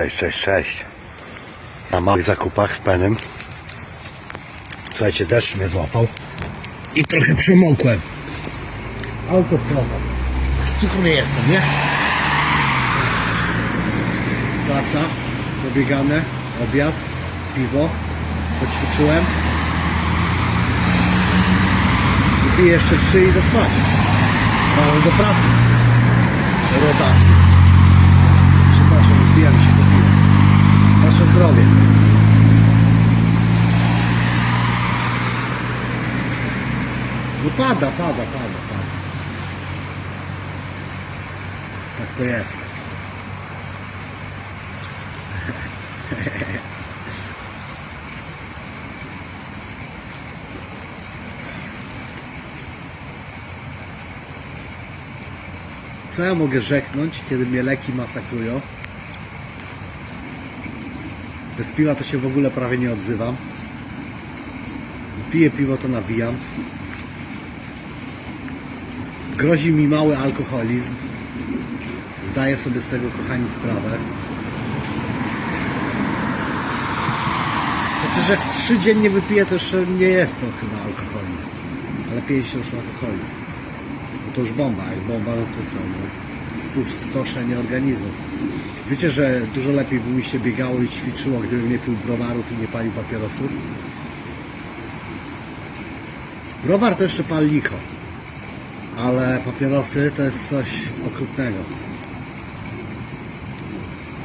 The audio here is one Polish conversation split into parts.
Cześć, cześć, cześć. Na małych zakupach w pełnym. Słuchajcie, deszcz mnie złapał. I trochę przemokłem. Auto słowo. Sucho nie jestem, nie? Praca, pobiegane, obiad, piwo. Poćwiczyłem. Wypiję jeszcze trzy i idę spać. Mam do pracy. Rotacji. Przepraszam, wbijam się do piwa. Wasze zdrowie. No pada, pada, pada, pada. Tak to jest. Co ja mogę rzeknąć, kiedy mnie leki masakrują? Bez piwa to się w ogóle prawie nie odzywam. Piję piwo to nawijam. Grozi mi mały alkoholizm. Zdaję sobie z tego kochani sprawę. Chociaż jak trzy dziennie wypiję, to jeszcze nie jest to chyba alkoholizm. Ale pięć to już alkoholizm. No to już bomba, jak bomba, no to co? No, spustoszenie organizmu. Wiecie, że dużo lepiej by mi się biegało i ćwiczyło, gdybym nie pił browarów i nie palił papierosów? Browar to jeszcze pal licho, ale papierosy to jest coś okrutnego.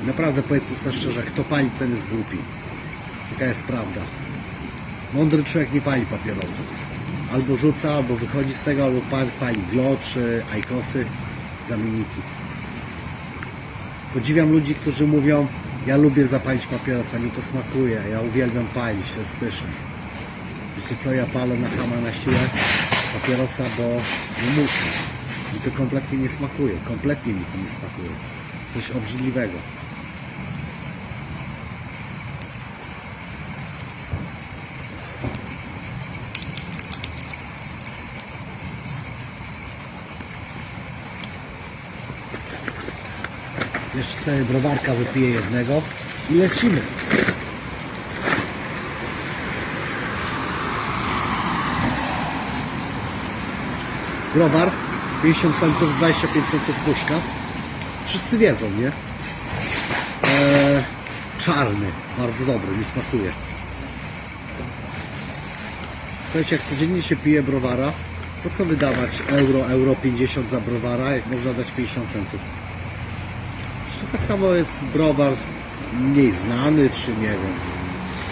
Naprawdę powiedzmy sobie szczerze, kto pali, ten jest głupi. Taka jest prawda. Mądry człowiek nie pali papierosów. Albo rzuca, albo wychodzi z tego, albo pali, pali glo, czy ajkosy, zamienniki. Podziwiam ludzi, którzy mówią, ja lubię zapalić papierosa, mi to smakuje, ja uwielbiam palić, to jest pyszne. Wiecie co, ja palę na chama na siłę papierosa, bo nie muszę. Mi to kompletnie nie smakuje, kompletnie mi to nie smakuje. Coś obrzydliwego. Jeszcze sobie browarka wypiję jednego i lecimy. Browar 50 centów, 25 centów puszka. Wszyscy wiedzą, nie? Eee, czarny, bardzo dobry, mi smakuje. Słuchajcie, jak codziennie się pije browara, to co wydawać euro, euro 50 za browara, jak można dać 50 centów? To tak samo jest browar mniej znany, czy nie wiem.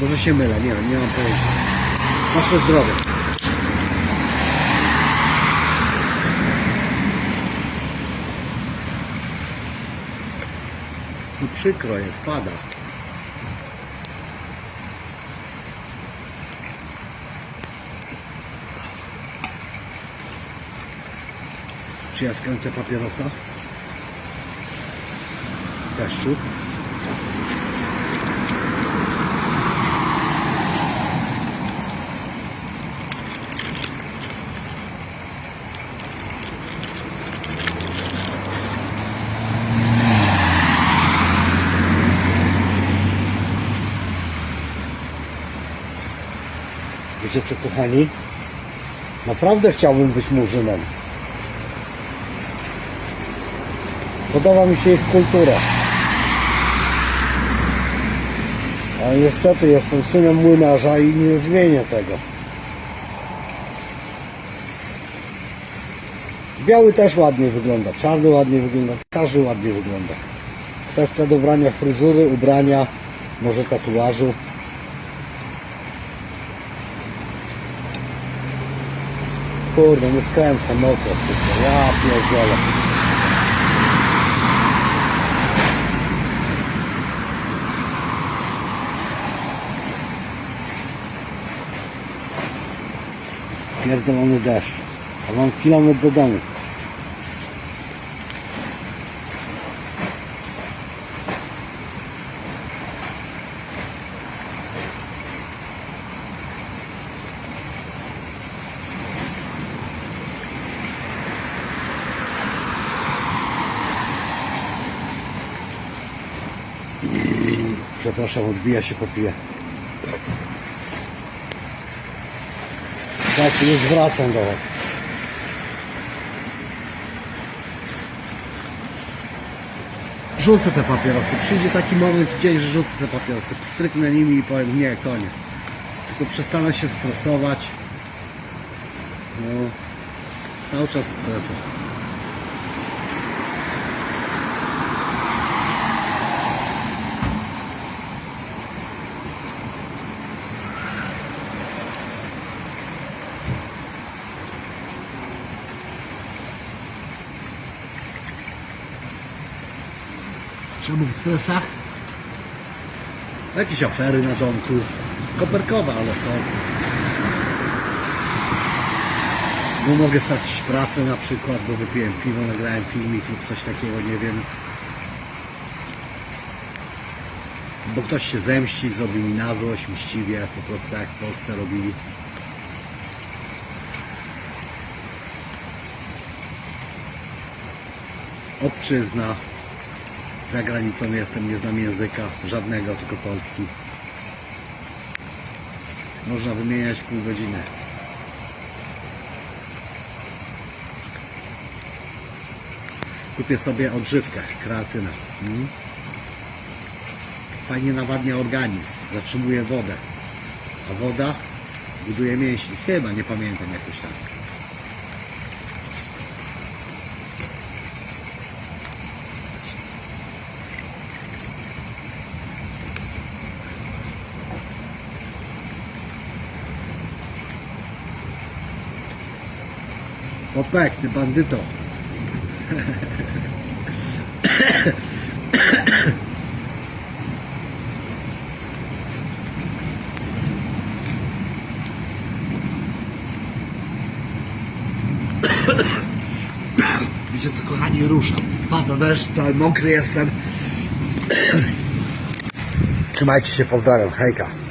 Może się mylę, nie wiem, nie mam pojęcia. Wasze zdrowie. I przykro jest, pada. Czy ja skręcę papierosa? deszczu. Wiecie co, kochani? Naprawdę chciałbym być murzynem. Podoba mi się ich kultura. A niestety jestem synem młynarza i nie zmienię tego. Biały też ładnie wygląda, czarny ładnie wygląda, każdy ładnie wygląda. Kwestia dobrania fryzury, ubrania, może tatuażu. Kurde, nie skręcam mokro wszystko. Ja pierdzielę. Pierdolony deszcz. A mam kilometr do domu. Przepraszam, odbija się popije. Tak, już wracam do Was. Rzucę te papierosy. Przyjdzie taki moment dzień, że rzucę te papierosy. Pstryknę nimi i powiem nie, koniec. Tylko przestanę się stresować. No, cały czas stresem. W stresach? Jakieś afery na domku. Koperkowe, ale są. Bo mogę stracić pracę na przykład, bo wypiłem piwo, nagrałem filmik lub coś takiego, nie wiem. Bo ktoś się zemści, zrobi mi na złość, mściwie, po prostu jak w Polsce robili. Obczyzna. Za granicą jestem, nie znam języka żadnego, tylko polski. Można wymieniać pół godziny. Kupię sobie odżywkę, kreatynę. Mm. Fajnie nawadnia organizm, zatrzymuje wodę. A woda buduje mięśnie. Chyba, nie pamiętam jakoś tak. Popek, ty bandyto. Wiecie co, kochani, ruszam. Pada deszcz, cały mokry jestem. Trzymajcie się, pozdrawiam. Hejka.